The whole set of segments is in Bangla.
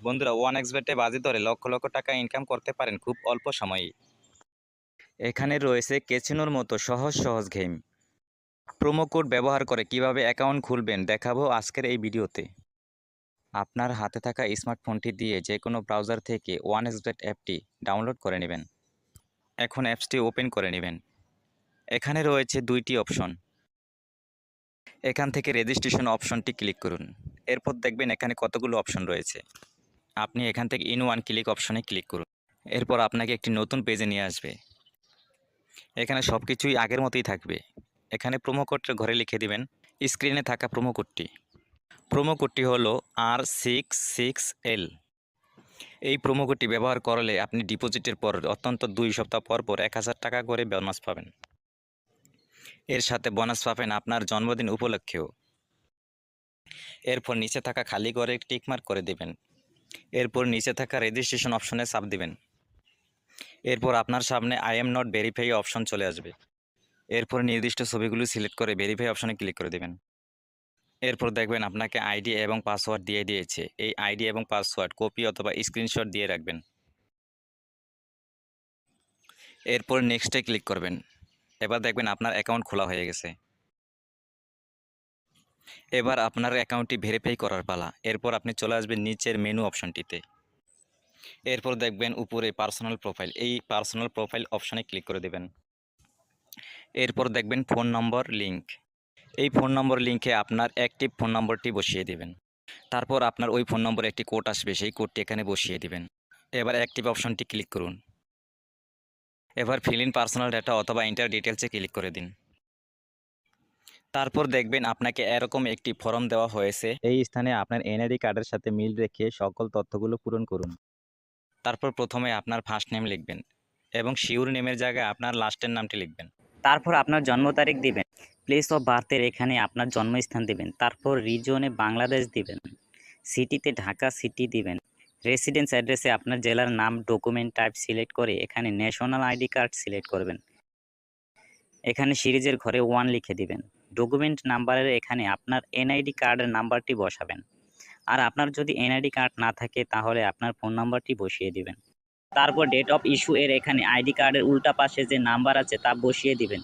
বন্ধুরা, ওয়ান এক্স বেটে বাজি ধরে লক্ষ লক্ষ টাকা ইনকাম করতে পারেন খুব অল্প সময়ে। এখানে রয়েছে কেসিনোর মতো সহজ সহজ গেম প্রোমো কোড ব্যবহার করে কীভাবে অ্যাকাউন্ট খুলবেন দেখাবো আজকের এই ভিডিওতে। আপনার হাতে থাকা স্মার্টফোনটি দিয়ে যে কোনো ব্রাউজার থেকে ওয়ান এক্স বেট অ্যাপটি ডাউনলোড করে নেবেন। এখন অ্যাপসটি ওপেন করে নেবেন। এখানে রয়েছে দুইটি অপশন এখান থেকে রেজিস্ট্রেশন অপশনটি ক্লিক করুন। এরপর দেখবেন এখানে কতগুলো অপশন রয়েছে। আপনি এখান থেকে ইন ওয়ান ক্লিক অপশনে ক্লিক করুন। এরপর আপনাকে একটি নতুন পেজে নিয়ে আসবে। এখানে সব কিছুই আগের মতোই থাকবে। এখানে প্রোমো কোডটা ঘরে লিখে দিবেন। স্ক্রিনে থাকা প্রোমো কোডটি প্রোমো কোডটি হলো আর সিক্স সিক্স এল এই প্রোমো কোডটি ব্যবহার করলে আপনি ডিপোজিটের পর অত্যন্ত দুই সপ্তাহ পর পর এক হাজার টাকা করে বোনাস পাবেন। এর সাথে বোনাস পাবেন আপনার জন্মদিন উপলক্ষেও। এরপর নিচে থাকা খালি ঘরে টিকমার্ক করে দিবেন। এরপর নিচে থাকা রেজিস্ট্রেশন অপশনে চাপ দিবেন। এরপর আপনার সামনে I am not verify option চলে আসবে। এরপর নির্দিষ্ট ছবিগুলো সিলেক্ট করে ভেরিফাই অপশনে ক্লিক করে দেবেন। এরপর দেখবেন আপনাকে আইডি এবং পাসওয়ার্ড দিয়ে দিয়েছে। এই আইডি এবং পাসওয়ার্ড কপি অথবা স্ক্রিনশট দিয়ে রাখবেন। এরপর নেক্সটে ক্লিক করবেন। এবার দেখবেন আপনার অ্যাকাউন্ট খোলা হয়ে গেছে। এবার আপনার অ্যাকাউন্টটি ভেরিফাই করার পালা। এরপর আপনি চলে আসবেন নিচের মেনু অপশনটিতে এরপর দেখবেন উপরে পার্সোনাল প্রোফাইল এই পার্সোনাল প্রোফাইল অপশনে ক্লিক করে দেবেন। এরপর দেখবেন ফোন নম্বর লিঙ্ক এই ফোন নম্বর লিংকে আপনার অ্যাক্টিভ ফোন নম্বরটি বসিয়ে দেবেন। তারপর আপনার ওই ফোন নম্বরে একটি কোড আসবে, সেই কোডটি এখানে বসিয়ে দেবেন। এবার অ্যাক্টিভ অপশনটি ক্লিক করুন। এবার ফিল ইন পার্সোনাল ডাটা অথবা ইন্টার ডিটেলসে ক্লিক করে দিন। তারপর দেখবেন আপনাকে এরকম একটি ফর্ম দেওয়া হয়েছে। এই স্থানে আপনার এনআইডি কার্ডের সাথে মিল রেখে সকল তথ্যগুলো পূরণ করুন। তারপর প্রথমে আপনার ফার্স্ট নেম লিখবেন এবং শিউর নেমের জায়গায় আপনার লাস্টের নামটি লিখবেন। তারপর আপনার জন্ম তারিখ দিবেন। প্লেস অফ বার্থের এখানে আপনার জন্মস্থান দিবেন। তারপর রিজনে বাংলাদেশ দিবেন। সিটিতে ঢাকা সিটি দিবেন। রেসিডেন্স অ্যাড্রেসে আপনার জেলার নাম ডকুমেন্ট টাইপ সিলেক্ট করে এখানে ন্যাশনাল আইডি কার্ড সিলেক্ট করবেন। এখানে সিরিজের ঘরে ওয়ান লিখে দিবেন। ডকুমেন্ট নাম্বারের এখানে আপনার এনআইডি কার্ডের নাম্বারটি বসাবেন। আর আপনার যদি এনআইডি কার্ড না থাকে, তাহলে আপনার ফোন নাম্বারটি বসিয়ে দিবেন। তারপর ডেট অফ ইস্যু এর এখানে আইডি কার্ডের উল্টা পাশে যে নাম্বার আছে, তা বসিয়ে দিবেন।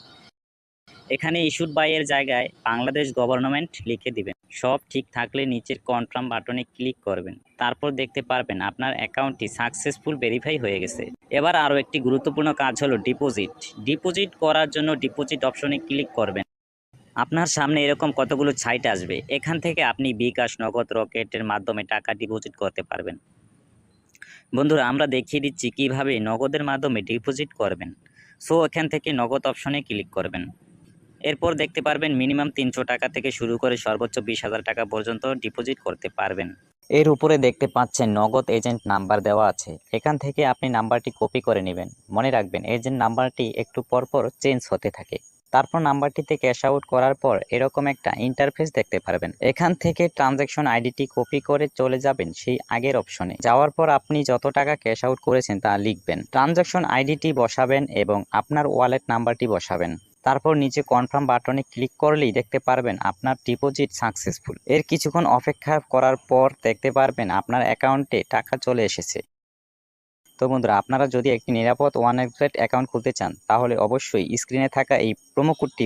এখানে ইস্যুড বাই এর জায়গায় বাংলাদেশ গভর্নমেন্ট লিখে দিবেন। সব ঠিক থাকলে নিচের কনফার্ম বাটনে ক্লিক করবেন। তারপর দেখতে পারবেন আপনার অ্যাকাউন্টটি সাকসেসফুল ভেরিফাই হয়ে গেছে। এবার আরও একটি গুরুত্বপূর্ণ কাজ হলো ডিপোজিট। ডিপোজিট করার জন্য ডিপোজিট অপশনে ক্লিক করবেন। আপনার সামনে এরকম কতগুলো সাইট আসবে, এখান থেকে আপনি বিকাশ, নগদ, রকেটের মাধ্যমে টাকা ডিপোজিট করতে পারবেন। বন্ধুরা, আমরা দেখিয়ে দিচ্ছি কীভাবে নগদের মাধ্যমে ডিপোজিট করবেন। সো এখান থেকে নগদ অপশনে ক্লিক করবেন। এরপর দেখতে পারবেন মিনিমাম তিনশো টাকা থেকে শুরু করে সর্বোচ্চ বিশ হাজার টাকা পর্যন্ত ডিপোজিট করতে পারবেন। এর উপরে দেখতে পাচ্ছেন নগদ এজেন্ট নাম্বার দেওয়া আছে। এখান থেকে আপনি নাম্বারটি কপি করে নেবেন। মনে রাখবেন এজেন্ট নাম্বারটি একটু পরপর চেঞ্জ হতে থাকে। তারপর নাম্বারটিতে ক্যাশ আউট করার পর এরকম একটা ইন্টারফেস দেখতে পারবেন। এখান থেকে ট্রানজ্যাকশন আইডিটি কপি করে চলে যাবেন সেই আগের অপশনে যাওয়ার পর আপনি যত টাকা ক্যাশ আউট করেছেন তা লিখবেন। ট্রানজ্যাকশন আইডিটি বসাবেন এবং আপনার ওয়ালেট নাম্বারটি বসাবেন। তারপর নিচে কনফার্ম বাটনে ক্লিক করলেই দেখতে পারবেন আপনার ডিপোজিট সাকসেসফুল এর কিছুক্ষণ অপেক্ষা করার পর দেখতে পারবেন আপনার অ্যাকাউন্টে টাকা চলে এসেছে। তো বন্ধুরা, আপনারা যদি একটি নিরাপদ ওয়ান ওয়েবসাইট অ্যাকাউন্ট খুলতে চান, তাহলে অবশ্যই স্ক্রিনে থাকা এই প্রোমো কোডটি